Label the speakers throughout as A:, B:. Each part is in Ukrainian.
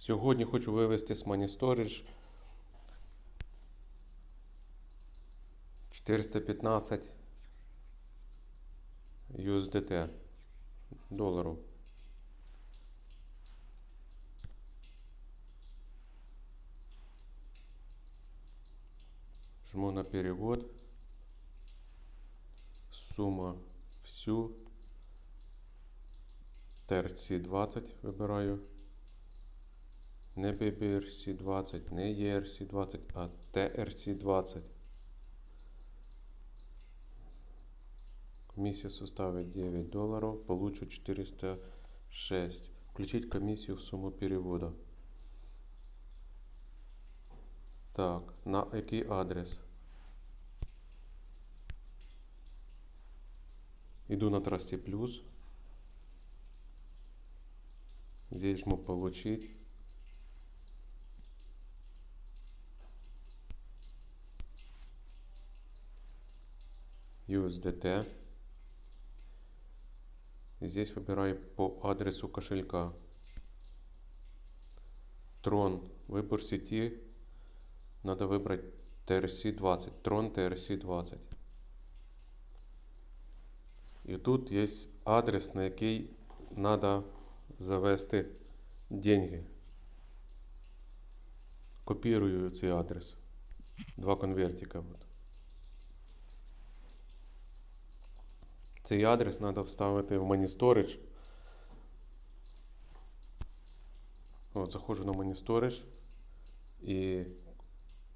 A: Сьогодні хочу вивести з Money Storage 415 USDT доларів. Жму на перевод. Сумма всю. TRC20 вибираю. Не BBRC20, не ERC20, а TRC20. Комиссия составит 9 долларов, получу 406. Включить комиссию в сумму перевода. Так, на який адрес? Иду на Трасти Плюс. Здесь жму получить. USDT. И здесь выбираю по адресу кошелька. Трон. Выбор сети. Надо выбрать TRC20. Трон TRC20. І тут є адрес, на який треба завести деньги. Копірую цей адрес. Два конвертика. От. Цей адрес треба вставити в Money Storage. От, заходжу на Money Storage і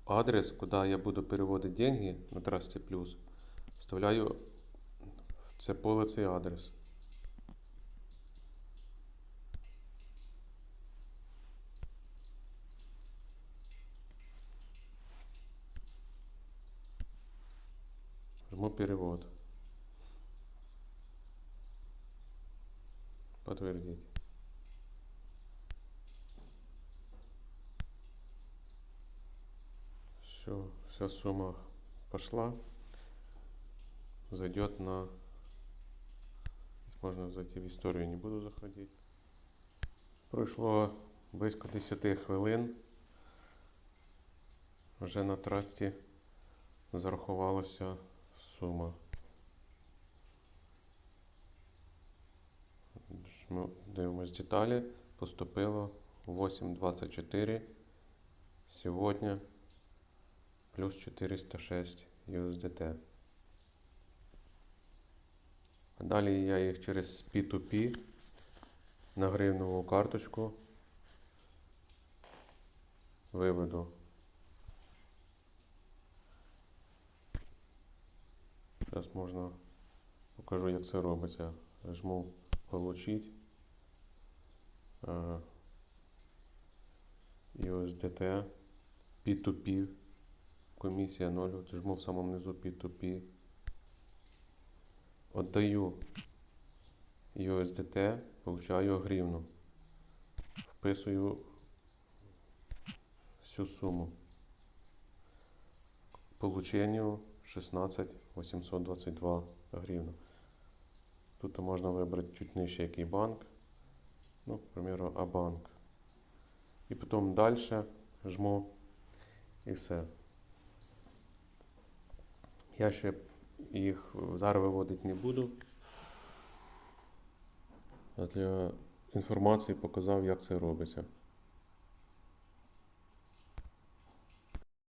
A: адрес, куди я буду переводити деньги на Trusty Plus, вставляю в це поле цей адрес. Жму перевод. Подтвердить. Все, вся сумма пошла. Зайдет на... Можно зайти в историю, не буду заходить. Пройшло близько 10 хвилин. Вже на трасті зарахувалася сума. Жму- Дивимось деталі. Поступило 8.24 сьогодні плюс 406 USDT. А далі я їх через P2P на гривневу карточку виведу. Зараз можна покажу, як це робиться. Жму получить. Е, USDT P2P. Комісія 0. От Жму в самому низу P2P. Отдаю USDT, получаю гривну. Вписую всю сумму. К получению 16 822 гривна. Тут можна вибрати чуть нижче який банк. Ну, к примеру, А-банк. І потім далі жму і все. Я ще їх зараз виводити не буду. Для інформації показав, як це робиться.